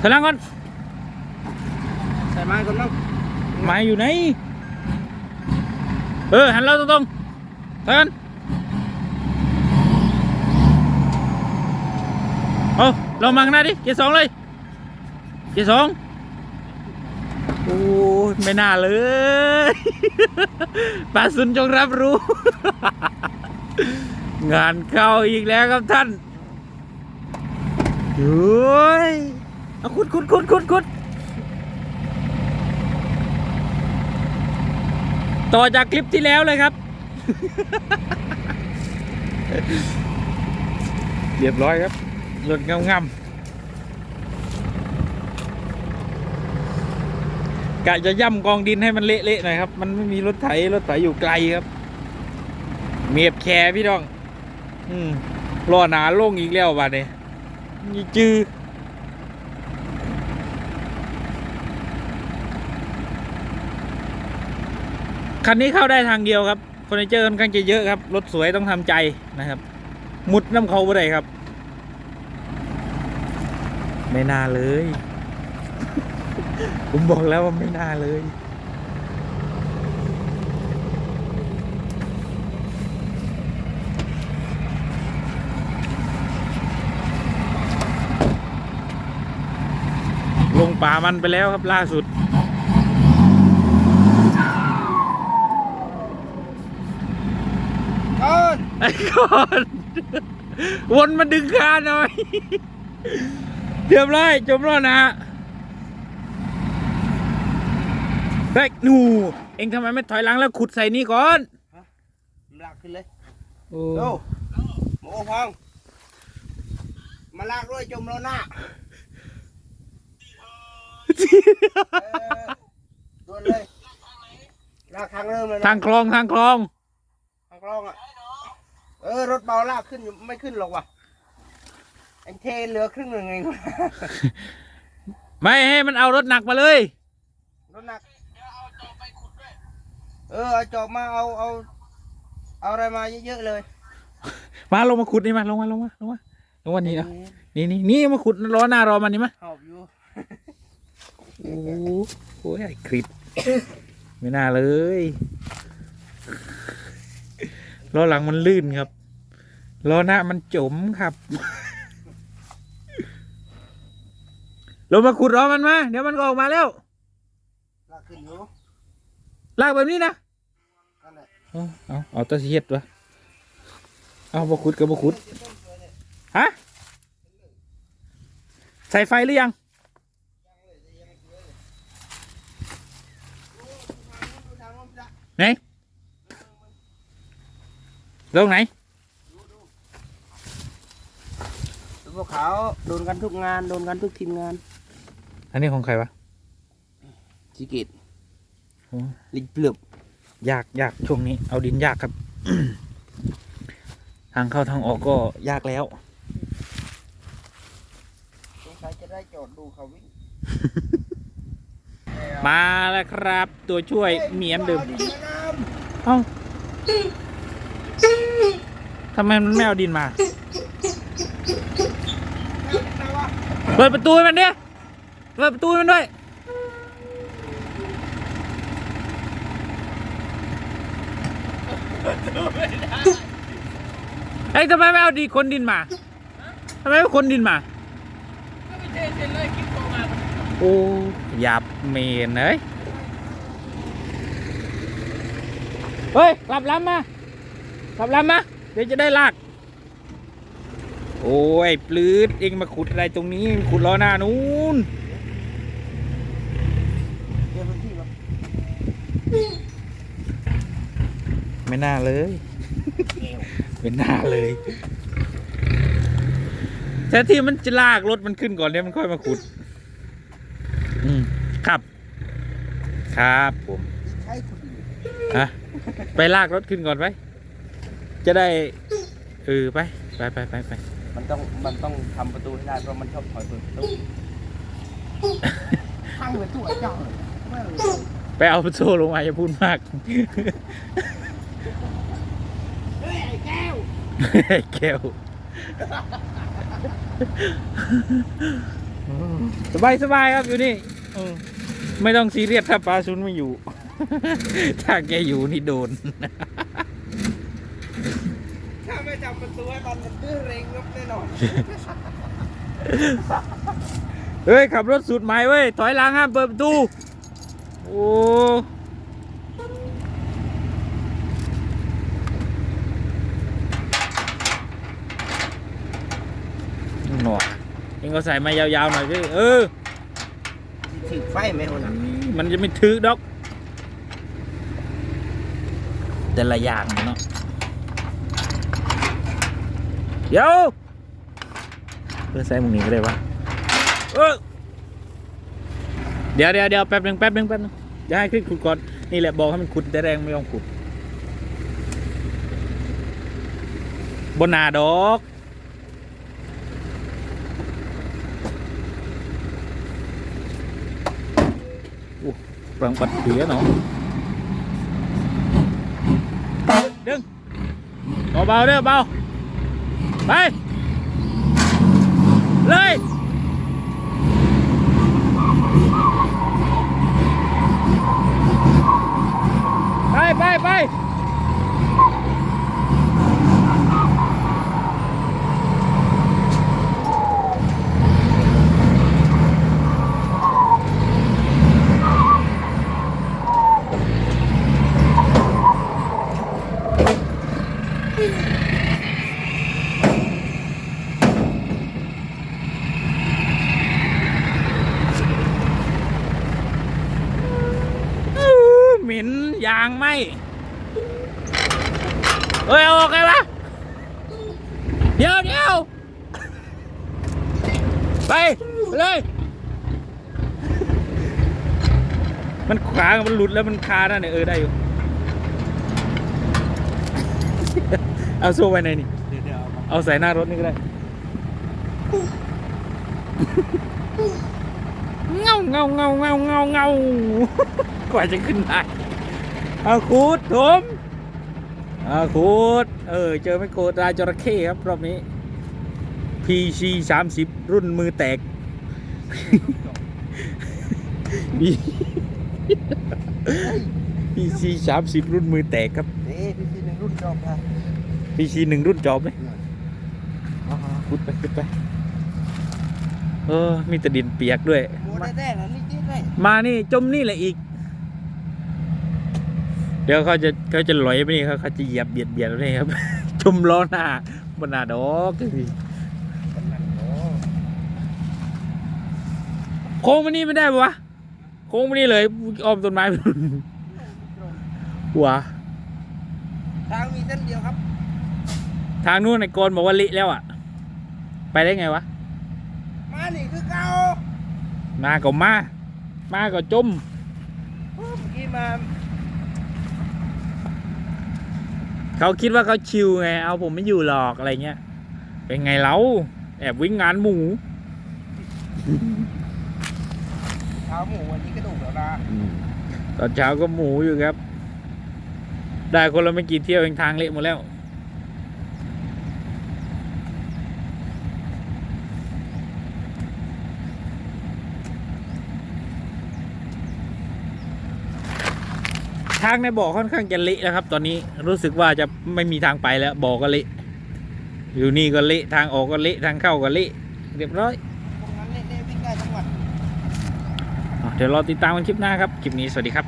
ถอยหลังก่อน ใส่ไม้ก่อนมั้งไม้อยู่ไหน เออ หันเราตรงๆถอยกันเอาเรามาข้างหน้าดิ เกียร์สองเลย เกียร์สองโอ้ยไม่น่าเลยปาสุนจงรับรู้ งานเข้าอีกแล้วครับท่านเฮ้ย เอาขุดขุดขุดขุดขุดต่อจากคลิปที่แล้วเลยครับ เรียบร้อยครับรถเงางามกะจะย่ำกองดินให้มันเละๆหน่อยครับ มันไม่มีรถไถรถไถอยู่ไกลครับ เมียบแคร์พี่น้อง อืมรอหนาลงอีกแล้วบัดนี้นี่จื้อ คันนี้เข้าได้ทางเดียวครับเฟอร์นิเจอร์ค่อนข้างจะเยอะครับ รถสวยต้องทำใจนะครับ มุดน้ำเขาบ่ได้ครับ ไม่น่าเลย ผมบอกแล้วว่าไม่น่าเลยลงป่ามันไปแล้วครับล่าสุด ก่อน ไอ้ก่อนวนมาดึงขาหน่อยเรียบร้อยจมแล้วนะเฮ้ยหนู เอ็งทำไมไม่ถอยหลังแล้วขุดใส่นี่ก่อนลากขึ้นเลยโอ้ดูหมูพอง มาลากด้วยจมแล้วหน้าเออด่วนเลยลากทางเริ่มเลยนะทางคลองทางคลองทางคลองอะ เออรถเบาลากขึ้นอยู่ไม่ขึ้นหรอกว่ะไอ้เทเหลือครึ่งหนึ่งเองไม่ให้มันเอารถหนักมาเลย รถหนัก เออเอาจอบมาเอาเอา เอาอะไรมาเยอะๆเลย มาลงมาขุดนี่มาลงมาลงมาลงมาลงมานี่เนาะนี่นี่นี่มาขุดล้อหน้ารอมันนี่มาหอบอยู่โอ้โหโอ้ยไอ้คลิปไม่น่าเลย ล้อหลังมันลื่นครับล้อหน้ามันจมครับลงมาขุดล้อมันมา เดี๋ยวมันก็ออกมาแล้วลากขึ้นอยู่ลากแบบนี้นะนั่นแหละเอาเอาเอาแตะเฮ็ดวะเอาบขุดกับบขุดฮะใส่ไฟหรือยังไหน ลงไหนพวกเขาโดนกันทุกงานโดนกันทุกทีมงานอันนี้ของใครวะจิกิตโอ้ลิงเปลือบยากยากช่วงนี้ เอาดินยากครับ ทางเข้าทางออกก็ยากแล้วสงสัยจะได้จอดดูเขาวิ่งมาแล้วครับ ตัวช่วยเหมียนเดิมอาดินมาน้ำเอ้าทำไมมันไม่เอาดินมา เปิดประตูให้มันดิเปิดประตูให้มันด้วย เอ้ยทำไมไม่เอาดีคนดินมาทำไมไม่คนดินมา โอ้หยับเมนเอ้ยเฮ้ยกลับลำมา กลับลำมา เดี๋ยวจะได้ลาก โอ้ยปลื้ดเองมาขุดอะไรตรงนี้ขุดล้อหน้านู้นเดี๋ยวพื้นที่ก่อนไม่น่าเลยไม่น่าเลยแต่ที่มันจะลากรถมันขึ้นก่อนเนี่ยมันค่อยมาขุด อืมครับ ครับผมใช้ขุดดินฮะไปลากรถขึ้นก่อนไป จะได้เออไปไปไปไปไปมันต้องมันต้องทำประตูให้ได้เพราะมันชอบถอยเปิดประตูข้างเหมือนตัวเจ้าเลยไม่เลยไปเอาโซ่ลงมาอย่าพูดมากเฮ้ยไอ้แก้วแก้วสบายสบายครับอยู่นี่อืมไม่ต้องซีเรียสถ้าปลาซุนไม่อยู่ ถ้าแกอยู่นี่โดน ถ้าไม่จับประตูให้มันมันดื้อเรงครับแน่นอนเฮ้ย ขับรถสูตรใหม่เว้ย ถอยหลังห้ามเปิดประตู โอ้หนวดเองก็ใส่มายาวๆหน่อยพี่เออถือไฟไหมคนน่ะมันจะไม่ถือดอก แต่ละอย่างเนาะ เดี๋ยวเพื่อใส่มึงนี้ก็ได้ปะเออเดี๋ยวเดี๋ยวเดี๋ยวแป๊บหนึงแป๊บหนึงแป๊บนึงจะให้คลิกขุดก่อน นี่แหละบอกให้มันขุดแต่แรงไม่ยอมขุดบนนาดอกโอ้ปรังปัดเสียเนาะดึงเบาๆเด้อเบา ไป เลย ไปไปไปอื้อ เหม็นยางไหมเฮ้ยเอาออกไงวะเดี๋ยวเดี๋ยวไปไปเลย มันขวางมันหลุดแล้วมันคานั่นเนี่ยเออได้อยู่ เอาโซ่ไว้ในนี่เดี๋ยวเดี๋ยวเอามาเอาใส่หน้ารถนี่ก็ได้เงาเงาเงาเงาเงาเงากว่าจะขึ้นได้เอาคูดถมเอาคูดเออ เจอไม่โคดลายจระเข้ครับ รอบนี้ PC สามสิบรุ่นมือแตกดี PC สามสิบรุ่นมือแตกครับนี่พี่ซีหนึ่งรุ่นจอบค่ะ PC หนึ่งรุ่นจอบเลยขุดไปขุดไปเออมีแต่ดินเปียกด้วยโมได้แน่นะนี่ที่ได้มานี่จมนี่แหละอีกเดี๋ยวเขาจะเขาจะลอยไปนี่เขาเขาจะเหยียบเบียดเบียดเอานี่ครับจมล้อหน้าบนหน้าดอกสิกันนั่นโอ้โค้งมานี่ไม่ได้ปะวะโค้งมานี่เลยอ้อมต้นไม้หัวทางมีเส้นเดียวครับ ทางนู้นไอ้กรบอกว่าเละแล้วอะ ไปได้ไงวะ มานี่คือเก่ามาก็มา มาก็จมเมื่อกี้มา เขาคิดว่าเขาชิวไง เอาผมไม่อยู่หรอกอะไรเงี้ย เป็นไงเราแอบวิ่งงานหมูเท้าหมูวันนี้กระดูกแล้วนะตอนเช้าก็หมูอยู่ครับ ได้คนละไม่กี่เที่ยวเองทางเละหมดแล้ว ทางในบ่อค่อนข้างจะเละแล้วครับ ตอนนี้รู้สึกว่าจะไม่มีทางไปแล้วบ่อก็เละอยู่นี่ก็เละทางออกก็เละทางเข้าก็เละเรียบร้อยตรงนั้นเล่นๆวิ่งได้ทั้งวันอะเดี๋ยวรอติดตามกันคลิปหน้าครับคลิปนี้สวัสดีครับ